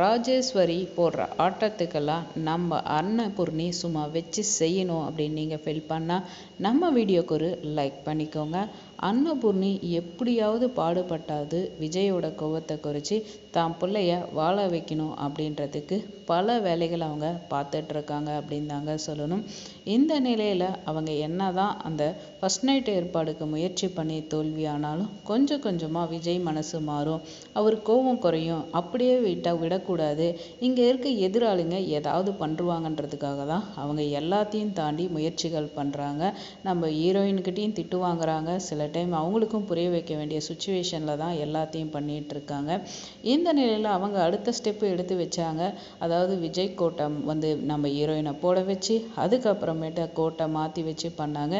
ராஜேஸ்வரி போடுற ஆட்டத்துக்கெல்லாம் நம்ம அன்னபூர்ணி சும்மா வச்சு செய்யணும் அப்படின்னு நீங்கள் ஃபீல் பண்ணால் நம்ம வீடியோக்கு ஒரு லைக் பண்ணிக்கோங்க. அன்னபூர்ணி எப்படியாவது பாடுபட்டாது விஜயோட கோவத்தை குறைச்சி தான் பிள்ளைய வாழ வைக்கணும் அப்படின்றதுக்கு பல வேலைகள் அவங்க பார்த்துட்ருக்காங்க அப்படின்னு தாங்க சொல்லணும். இந்த நிலையில் அவங்க என்ன தான் அந்த ஃபஸ்ட் நைட் ஏற்பாடுக்கு முயற்சி பண்ணி தோல்வியானாலும் கொஞ்சம் கொஞ்சமாக விஜய் மனசு மாறும். அவர் கோபம் குறையும். அப்படியே விட்டால் விடக்கூடாது இங்கே இருக்க எதிராளிங்க ஏதாவது பண்ணுவாங்கன்றதுக்காக தான் அவங்க எல்லாத்தையும் தாண்டி முயற்சிகள் பண்ணுறாங்க நம்ம ஹீரோயின்கிட்டையும் திட்டு வாங்குறாங்க. சில டைம் அவங்களுக்கும் புரிய வைக்க வேண்டிய சுச்சுவேஷனில் தான் எல்லாத்தையும் பண்ணிகிட்டு இருக்காங்க இந்த நிலையில் அவங்க அடுத்த ஸ்டெப்பு எடுத்து வச்சாங்க. அதாவது விஜய் கோட்டை வந்து நம்ம ஹீரோயினை போட வச்சு அதுக்கப்புறமேட்டு கோட்டை மாற்றி வச்சு பண்ணாங்க.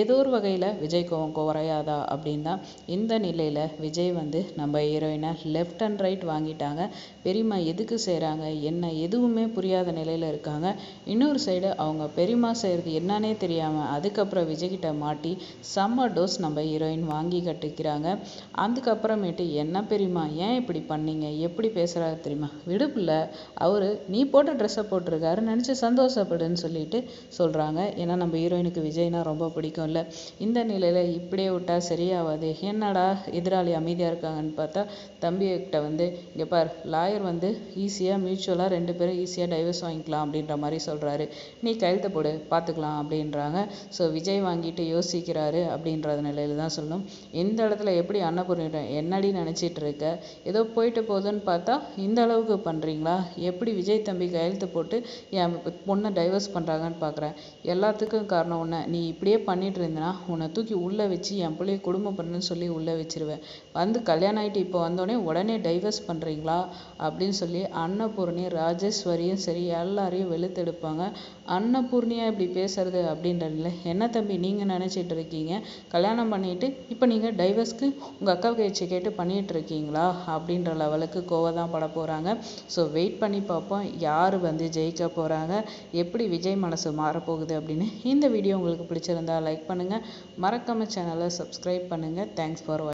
ஏதோ ஒரு வகையில் விஜய் கோவம் குறையாதா அப்படின்னா இந்த நிலையில் விஜய் வந்து நம்ம ஹீரோயினை லெஃப்ட் அண்ட் ரைட் வாங்கிட்டாங்க. பெரியம்மா எதுக்கு செய்கிறாங்க என்ன எதுவுமே புரியாத நிலையில் இருக்காங்க. இன்னொரு சைடு அவங்க பெரியம்மா செய்கிறது என்னன்னே தெரியாமல் அதுக்கப்புறம் விஜய்கிட்ட மாட்டி செம்ம டோஸ் நம்ம ஹீரோயின் வாங்கி கட்டிக்கிறாங்க. அதுக்கப்புறமேட்டு என்ன பெரியம்மா ஏன் இப்படி பண்ணீங்க? எப்படி பேசுகிறாரு தெரியுமா? விடுப்பில் அவர் நீ போட்ட ட்ரெஸ்ஸை போட்டிருக்காரு நினச்சி சந்தோஷப்படுன்னு சொல்லிட்டு சொல்கிறாங்க ஏன்னா நம்ம ஹீரோயினுக்கு விஜய்னா ரொம்ப பிடிக்கும்ல. இந்த நிலையில் இப்படியே விட்டால் சரியாகாது என்னடா எதிராளி அமைதியாக இருக்காங்கன்னு பார்த்தா தம்பிகிட்ட வந்து இங்கே பார் லாயர் வந்து ஈஸியாக மியூச்சுவலாக ரெண்டு பேரும் ஈஸியாக டைவர்ஸ் வாங்கிக்கலாம் அப்படின்ற மாதிரி சொல்கிறாரு நீ கையெழுத்து போடு பார்த்துக்கலாம் அப்படின்றாங்க. ஸோ விஜய் வாங்கிட்டு யோசிக்கிறாரு அப்படின்றது நிலையில தான் சொல்லணும். இந்த இடத்துல எப்படி அன்னபூர்ணி என்னடி நினச்சிட்டு இருக்க? ஏதோ போயிட்டு போகுதுன்னு பார்த்தா இந்த அளவுக்கு பண்ணுறீங்களா எப்படி விஜய் தம்பி கையெழுத்து போட்டு என் பொண்ணை டைவர்ஸ் பண்ணுறாங்கன்னு பார்க்குறேன் எல்லாத்துக்கும் காரணம் ஒன்று நீ இப்படியே பண்ணிட்டு இருந்தனா உன்னை தூக்கி உள்ளே வச்சு என் பிள்ளைய குடும்பம் பண்ணுன்னு சொல்லி உள்ளே வச்சிருவேன் வந்து கல்யாணம் ஆகிட்டு இப்போ வந்தோடனே உடனே டைவர்ஸ் பண்ணுறீங்களா அப்படின்னு சொல்லி அன்னபூர்ணி ராஜேஸ்வரியும் சரி எல்லாரையும் வெளுத்தெடுப்பாங்க. அன்னபூர்ணியா இப்படி பேசுறது அப்படின்றதுல என்ன தம்பி நீங்கள் நினச்சிட்டு இருக்கீங்க? கல்யாணம் பண்ணிட்டு இப்போ நீங்கள் டைவர்ஸ்க்கு உங்கள் அக்கா பேச்சு கேட்டு பண்ணிட்டு இருக்கீங்களா? அப்படின்ற லெவலுக்கு கோவம் தான் பட போகிறாங்க ஸோ வெயிட் பண்ணி பார்ப்போம். யார் வந்து ஜெயிக்க போகிறாங்க எப்படி விஜய் மனசு மாறப்போகுது அப்படின்னு. இந்த வீடியோ உங்களுக்கு பிடிச்சிருந்தா லைக் பண்ணுங்கள் மறக்காம சேனலை சப்ஸ்கிரைப் பண்ணுங்கள் தேங்க்ஸ் ஃபார்